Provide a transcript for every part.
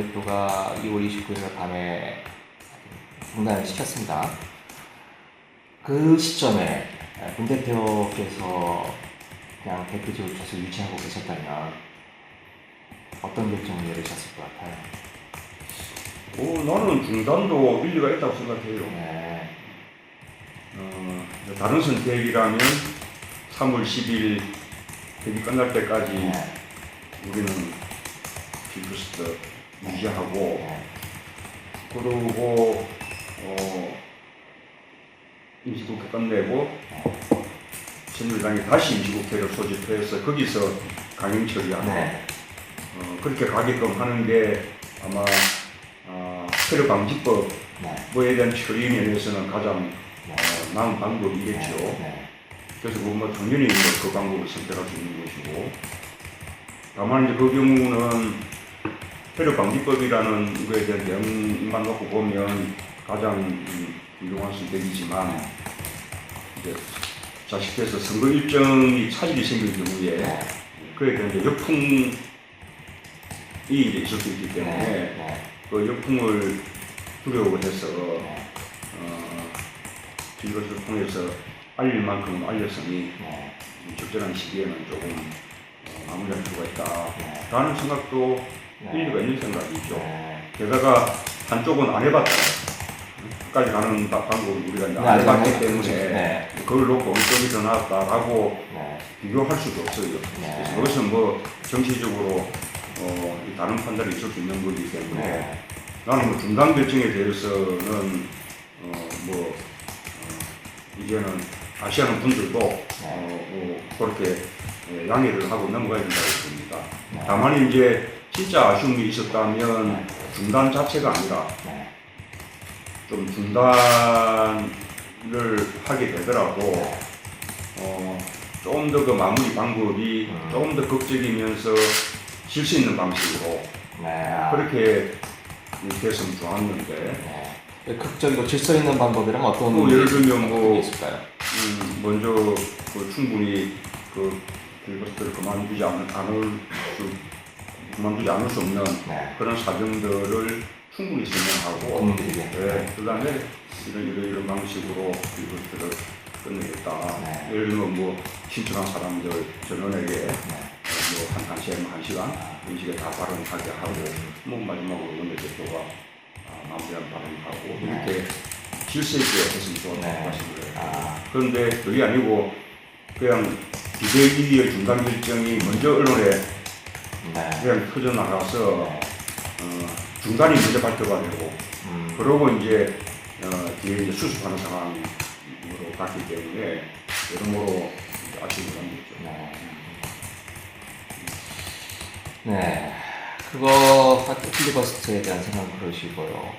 대표가 2월 29일 밤에 중단을 시켰습니다. 그 시점에 문 대표께서 그냥 대표직을 계속 유지하고 계셨다면 어떤 결정을 내리셨을 것 같아요? 어, 나는 중단도 일리가 있다고 생각해요. 네. 어, 다른 선택이라면 3월 10일 회기 끝날 때까지 네. 우리는 필수스터 유지하고 네. 그러고 어, 임시국회 끝내고 새누리당이 다시 임시국회를 소집해서 거기서 강행 처리하고 네. 어, 그렇게 가게끔 하는 게 아마 아, 테러 방지법에 네. 대한 처리 면에서는 가장 네. 어, 나은 방법이겠죠. 네. 그래서 그뭐 당연히 뭐그 방법을 선택할 수 있는 것이고 다만 이제 그 경우는 테러 방지법이라는 거에 대한 내용만 놓고 보면 가장 음, 훌륭한 선택이지만 이제 자식께서 선거 일정이 차질이 생길 경우에 네. 그에 대한 이제 역풍이 이제 있을 수 있기 때문에 네. 그 역풍을 두려워해서 네. 어, 이것을 통해서 알릴 만큼은 알렸으니 네. 적절한 시기에는 조금 어, 마무리할 필요가 있다. 네. 라는 생각도 네. 일리가 있는 생각이죠. 네. 게다가 한쪽은 안 해봤잖아요. 끝까지 가는 바- 방법을 우리가 이제 네, 안 해봤기 안 때문에. 네. 그걸 놓고 이쪽이 더 낫다라고 네. 비교할 수도 없어요. 네. 그래서 그것은 뭐 정치적으로 어, 이 다른 판단이 있을 수 있는 거기 때문에 네. 나는 뭐 중단 결정에 대해서는 어, 뭐 어, 이제는 아시아는 분들도 어, 뭐 그렇게 예, 양해를 하고 넘어가야 된다고 봅니다. 네. 다만 이제 진짜 아쉬움이 있었다면 중단 자체가 아니라 네. 좀 중단을 하게 되더라도 어, 조금 더 그 마무리 방법이 음. 조금 더 극적이면서 질수 있는 방식으로 네. 그렇게 됐으면 좋았는데 네. 극적이고 질서 있는 방법이라면 어떤 뭐 예를 들면 뭐- 게 있을까요? 음, 먼저 그 충분히 그 그것들을 그만두지 않을 수 그만두지 않을 수 없는 네. 그런 사정들을 충분히 설명하고 국민들에게. 네, 그 다음에 이런 이런 이런 방식으로 이것들을 끝내겠다. 네. 예를 들면 뭐 신청한 사람들 전원에게 네. 뭐한 한 시간 한 시간 식의 다 발언하게 하고 뭐 마지막으로 원내 대표가 아, 마무리한 발언하고 네. 이렇게 질서 있게 했으면 좋았을 네. 것인데 아, 그런데 그게 아니고 그냥 기대기의 중단 결정이 먼저 언론에 네. 그냥 터져 나가서 네. 어, 중단이 먼저 발표가 되고 음, 그러고 이제 어, 뒤에 이제 수습하는 상황으로 갔기 때문에 여러모로 아쉬움을 남겼죠. 네. 네. 그거 필리버스트에 대한 생각은 그러시고요.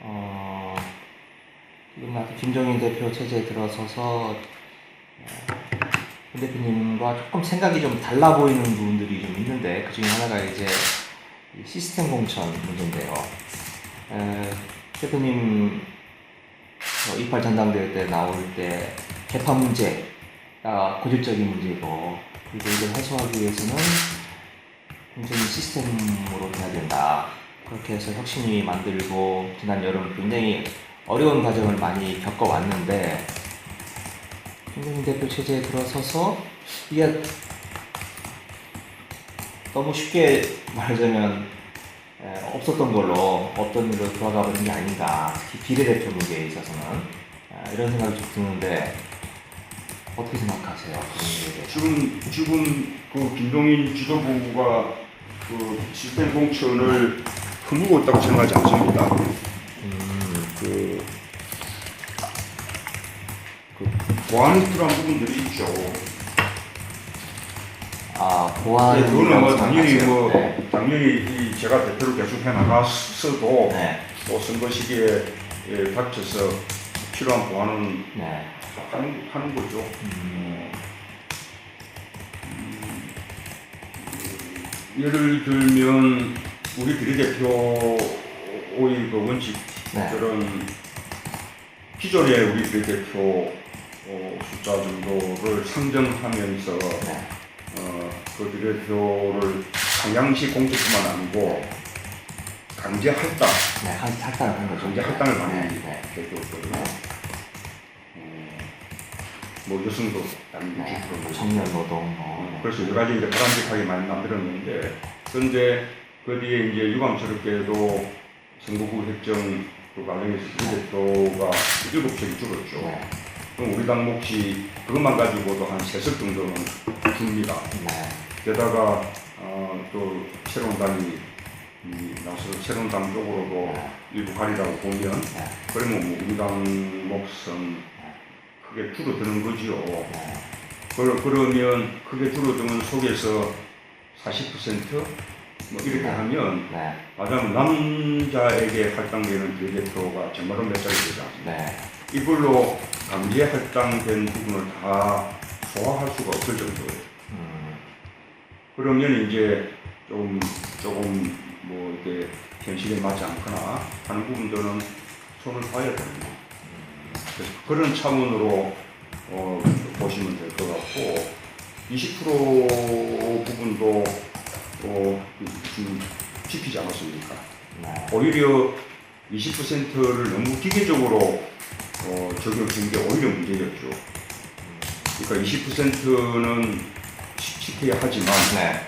어, 지금 김종인 대표 체제에 들어서서 어, 김 대표님과 조금 생각이 좀 달라 보이는 부분들이 좀 있는데 그 중에 하나가 이제 이 시스템 공천 문제인데요. 에, 대표님 어, 이팔 전당대회 때 나올 때 개판 문제가 고질적인 문제고 그리고 이걸 해소하기 위해서는 공천 시스템으로 돼야 된다. 그렇게 해서 혁신이 만들고 지난 여름 굉장히 어려운 과정을 많이 겪어왔는데 김정인 대표 체제에 들어서서 이게 너무 쉽게 말하자면 에, 없었던 걸로 없던 일로 돌아가 버린 게 아닌가 특히 비례대표 문제에 있어서는 아, 이런 생각이 좀 드는데 어떻게 생각하세요? 지금 지금 그 김동인 지도부가 그 시스템 공천을 흐무고 있다고 생각하지 않습니다. 음, 그, 보완이 필요한 부분들이 있죠. 아 보안 네, 그거는 뭐 당연히 뭐 네. 당연히 이 제가 대표로 계속 해 나갔어도 네. 또 선거 시기에 예, 닥쳐서 필요한 보완은 네. 하는, 하는 거죠. 음, 예를 들면 우리 비례대표의 그 원칙 네. 그런 기존의 우리 비례대표 어, 숫자 정도를 상정하면서 네. 어, 그 비례대표를 상향시 공천뿐만 아니고 강제 할당, 네, 한 할당을 한 거죠. 강제 할당을 네, 많이 네. 제도했거든요. 어, 뭐 여성도 한 네. 60% 청년 노동, 뭐. 어, 그래서 여러 가지 이제 바람직하게 많이 만들었는데, 그런데 그 뒤에 이제 유감스럽게도 선거구 획정 그 과정에서 비례도가 7석이 줄었죠. 네, 그럼 우리 당 몫이 그것만 가지고도 한 3석 정도는 줍니다. 네, 게다가 어, 또 새로운 당이 음, 나서 새로운 당 쪽으로도 네, 일부 가리라고 보면 네, 그러면 뭐 우리 당 몫은 크게 줄어드는 거지요. 네, 그러, 그러면 크게 줄어드는 속에서 40%뭐 이렇게 하면 네, 말하자면 남자에게 할당되는 비례대표가 정말로 몇 자리 되지 않습니까? 네, 이걸로 강제 할당된 부분을 다 소화할 수가 없을 정도예요. 음, 그러면 이제 좀 조금 뭐 이렇게 현실에 맞지 않거나 하는 부분들은 손을 봐야 됩니다. 그래서 그런 차원으로 어, 보시면 될 것 같고 20% 부분도 어, 좀 지키지 않았습니까? 네, 오히려 20%를 너무 기계적으로 어, 적용한 게 오히려 문제였죠. 그러니까 20%는 지켜야 하지만 네,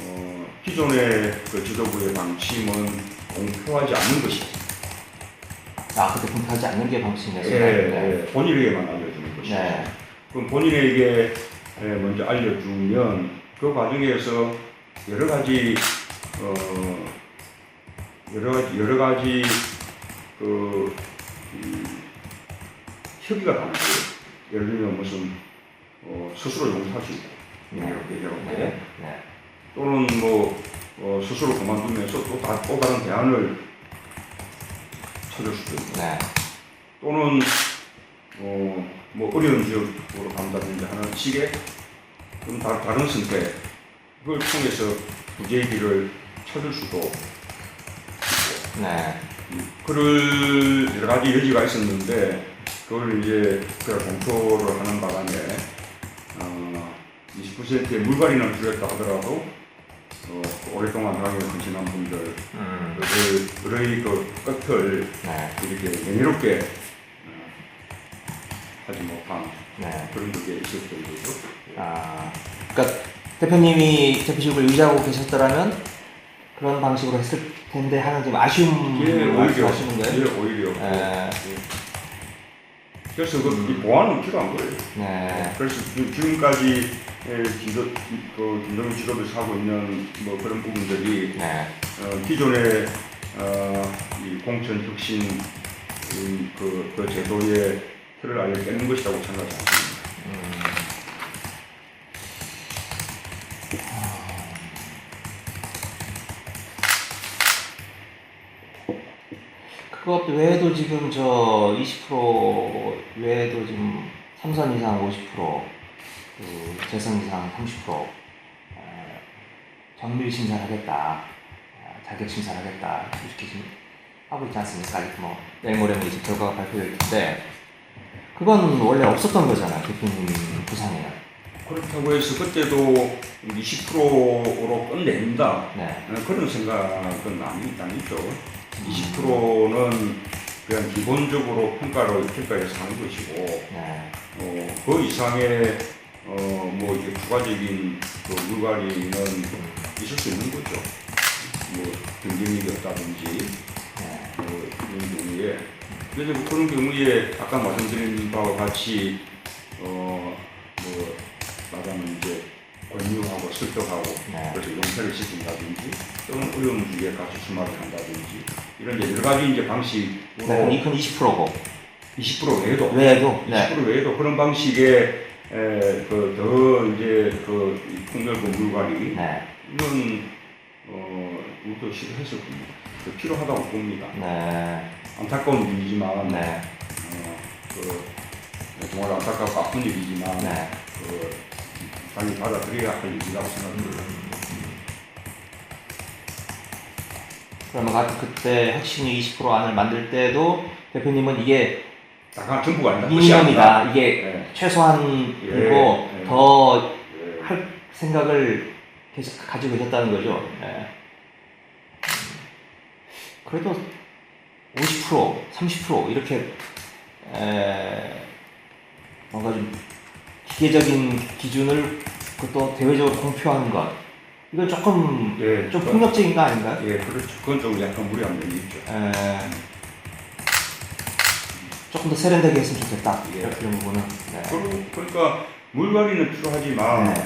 어, 기존의 그 지도부의 방침은 공표하지 않는 것이죠. 아, 그때 공표하지 않는 게 방침이었어요. 예, 네, 예, 본인에게만 알려주는 것이죠. 네, 그럼 본인에게 예, 먼저 알려주면 그 과정에서 여러 가지 어, 여러 가지 여러 가지 그 이, 협의가 가능해요. 예를 들면 무슨 어, 스스로 용사시고. 네, 얘기하고 네, 네, 또는 뭐 어, 스스로 그만두면서 또, 다, 또 다른 대안을 찾을 수도 있고. 네, 또는 어, 뭐 어려운 지역으로 간다든지 하는 식의 좀 다, 다른 선택 그걸 통해서 길을 찾을 수도 있고. 네, 음, 그럴 여러 가지 여지가 있었는데 그걸 이제 그걸 공표를 하는 바람에 어, 20%의 물갈이는 줄였다 하더라도 어, 오랫동안 당에 헌신한 분들 음, 그들의 그 끝을 네, 이렇게 명예롭게 어, 하지 못한 네. 그런 게 있었던 거죠. 아, 그러니까 대표님이 대표직을 유지하고 계셨더라면 그런 방식으로 했을 텐데 하는 좀 아쉬움 예, 오히려, 말씀하시는 거예요? 예, 오히려. 예. 예. 그래서 그 음. 이 보완은 필요한 거예요. 네, 그래서 지- 지금까지 예, 지도, 그 김정은 지도부에서 하고 있는 뭐 그런 부분들이 네, 어, 기존의 어, 이 공천 혁신 음, 그, 그 제도의 틀을 아예 깨는 것이라고 생각하지 않습니다. 음. 그것 외에도 지금 저 20% 외에도 지금 3선 이상 50%, 그 재선 이상 30%, 어, 정밀 심사를 하겠다, 어, 자격 심사를 하겠다 이렇게 지금 하고 있지 않습니까? 아직 뭐 내일 모레면 이제 결과가 발표될 텐데 그건 원래 없었던 거잖아요, 대표님 부상에는. 그렇다고 해서 그때도 20%로 끝낸다. 네, 어, 그런 생각은 아니, 아니죠. 20%는 그냥 기본적으로 평가로 평가해서 하는 것이고 네, 어, 그 이상의 어, 뭐 이제 추가적인 그 물갈이는 있을 수 있는 거죠. 뭐 경쟁력이 없다든지 네, 뭐 이런 경우에. 그래서 뭐 그런 경우에 아까 말씀드린 바와 같이 어 설득하고 네. 그래서 용서를 시킨다든지 또는 어려운 주기에 같이 수마를 한다든지 이런 여러 가지 이제 방식으로 네, 이건 20%고 20% 외에도 외에도 네, 20% 외에도 그런 방식의 그더 이제 그 폭넓은 물갈이 네, 이건 어 우리도 싫어했을 겁니다. 그 필요하다고 봅니다. 네, 안타까운 일이지만 네, 어, 그 정말 안타깝고 아픈 일이지만 네. 그 당연히 받아들여야 할 일이라고 생각합니다. 그러면 가- 그때 핵심이 20% 안을 만들 때도 대표님은 이게 다가 전부가 아니다. 미니멈이다. 이게 예, 최소한이고 예, 예. 더 예. 할 생각을 계속 가지고 계셨다는 거죠. 네. 그래도 50% 30% 이렇게 에, 뭔가 좀 기계적인 기준을 그것도 대외적으로 공표하는 것 이건 조금 예, 좀 그- 폭력적인 거 아닌가요? 예, 그렇죠. 그건 좀 약간 무리한 면이 있죠. 에, 조금 더 세련되게 했으면 좋겠다 예. 이런 부분은 네. 그리고 그러니까 물 관리는 필요하지만 네.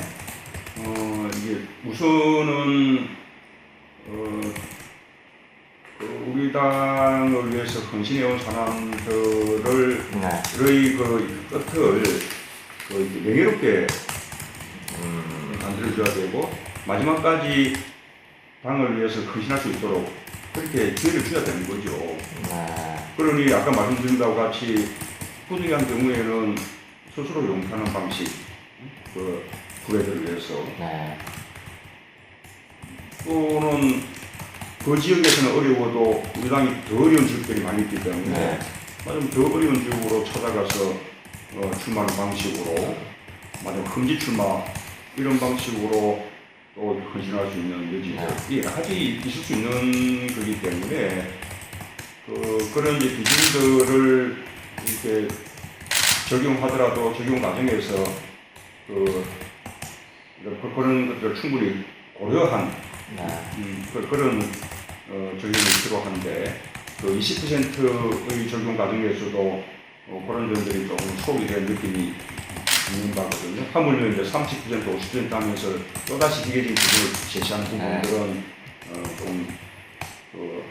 어, 이게 우선은 어, 그 우리 당을 위해서 헌신해온 사람들을 네. 의 그 끝을 명예롭게 음, 만들어줘야 되고 마지막까지 당을 위해서 헌신할 수 있도록 그렇게 기회를 줘야 되는 거죠. 네. 그러니 아까 말씀드린 바와 같이 후중한 경우에는 스스로 용서하는 방식, 그 후배들을 위해서 네. 또는 그 지역에서는 어려워도 우리 당이 더 어려운 지역들이 많이 있기 때문에 네. 맞으면 더 어려운 지역으로 찾아가서 어, 출마하는 방식으로 맞으면 금지 출마 이런 방식으로 또 헌신할 수 있는 여지들이 여러 가지 있을 수 있는 거기 때문에 그, 그런 이제 기준들을 이렇게 적용하더라도 적용 과정에서 그, 그- 그런 것들을 충분히 고려한 네. 음, 그, 그런 어, 적용이 필요한데 그 20%의 적용 과정에서도 어, 그런 점들이 조금 소홀히 된 느낌이 있는 바거든요. 하물며 이제 30% 50% 하면서 또다시 기계적인 기준을 제시한 부분들은 어, 좀 그,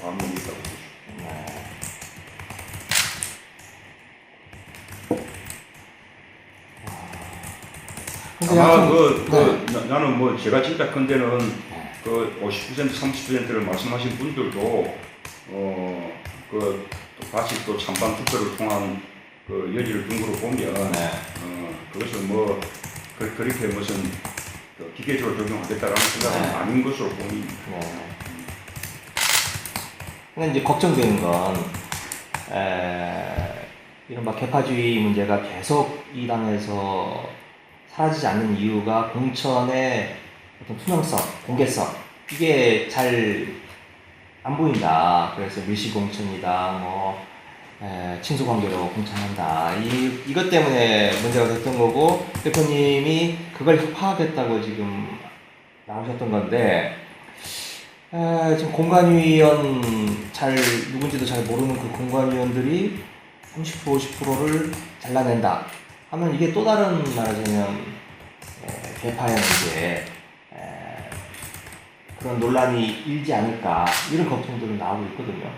과학력이 있다고 보죠. 네. 아마 하여튼- 그, 네. 그 나- 나는 뭐 제가 진짜 큰 데는 그 50% 30%를 말씀하신 분들도 어그 다시 또 찬반 투표를 통한 그 여지를 둔 거로 보면 네. 어 그것을 뭐 그, 그렇게 무슨 그 기계적으로 적용하겠다라는 생각은 네. 아닌 것으로 보입니다. 네. 근데 이제 걱정되는 건 에, 이른바 개파주의 문제가 계속 이 당에서 사라지지 않는 이유가 공천의 어떤 투명성, 공개성 이게 잘 안 보인다. 그래서 밀실 공천이다. 뭐 에, 친소 관계로 공천한다. 이 이것 때문에 문제가 됐던 거고 대표님이 그걸 파악했다고 지금 나오셨던 건데 에, 지금 공관위원 잘 누군지도 잘 모르는 그 공관위원들이 30% 50%를 잘라낸다 하면 이게 또 다른 말하자면 에, 개파의 문제 에, 그런 논란이 일지 않을까 이런 걱정들은 나오고 있거든요.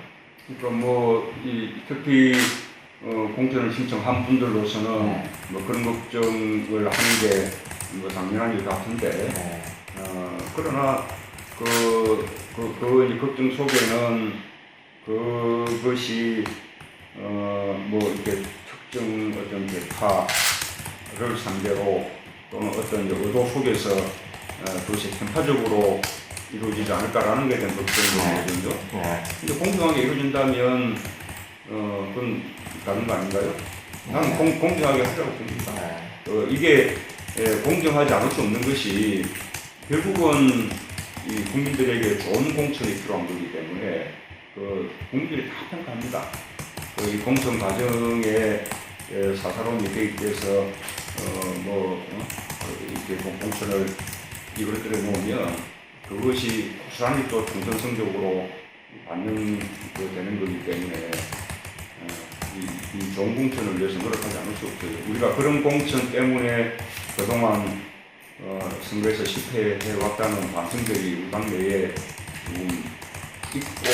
그러니까 뭐 이 특히 어, 공천을 신청한 분들로서는 네. 뭐 그런 걱정을 하는 게뭐 당연한 일 같은데 네. 어, 그러나 그, 그, 그 이제 걱정 속에는 그것이 어, 뭐 이렇게 특정 어떤 대파를 상대로 또는 어떤 이제 의도 속에서 어, 그것이 편파적으로 이루어지지 않을까라는 것에 대한 걱정이거든요. 네. 근데 공정하게 이루어진다면 어, 그건 다른 거 아닌가요? 나는 공, 공정하게 하려고 봅니다. 네. 어, 이게 에, 공정하지 않을 수 없는 것이 결국은 이 국민들에게 좋은 공천이 필요한 거기 때문에 그 국민들이 다 평가합니다. 그 이 공천 과정에 에, 사사로움이 개입돼서 어, 뭐 어? 그 이렇게 공- 공천을 이것들에 놓으면 그것이 고스란히 또 총선 성적으로 반영되는 거기 때문에 어, 이, 이 좋은 공천을 위해서 노력하지 않을 수 없어요. 우리가 그런 공천 때문에 그동안 어, 선거에서 실패해 왔다는 반성들이 우리 당내에 좀 있고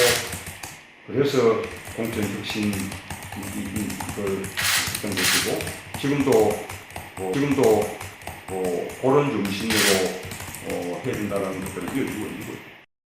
그래서 공천 혁신 이걸 했던 것이고 지금도 어, 지금도 어, 그런 정신으로 어, 해야 된다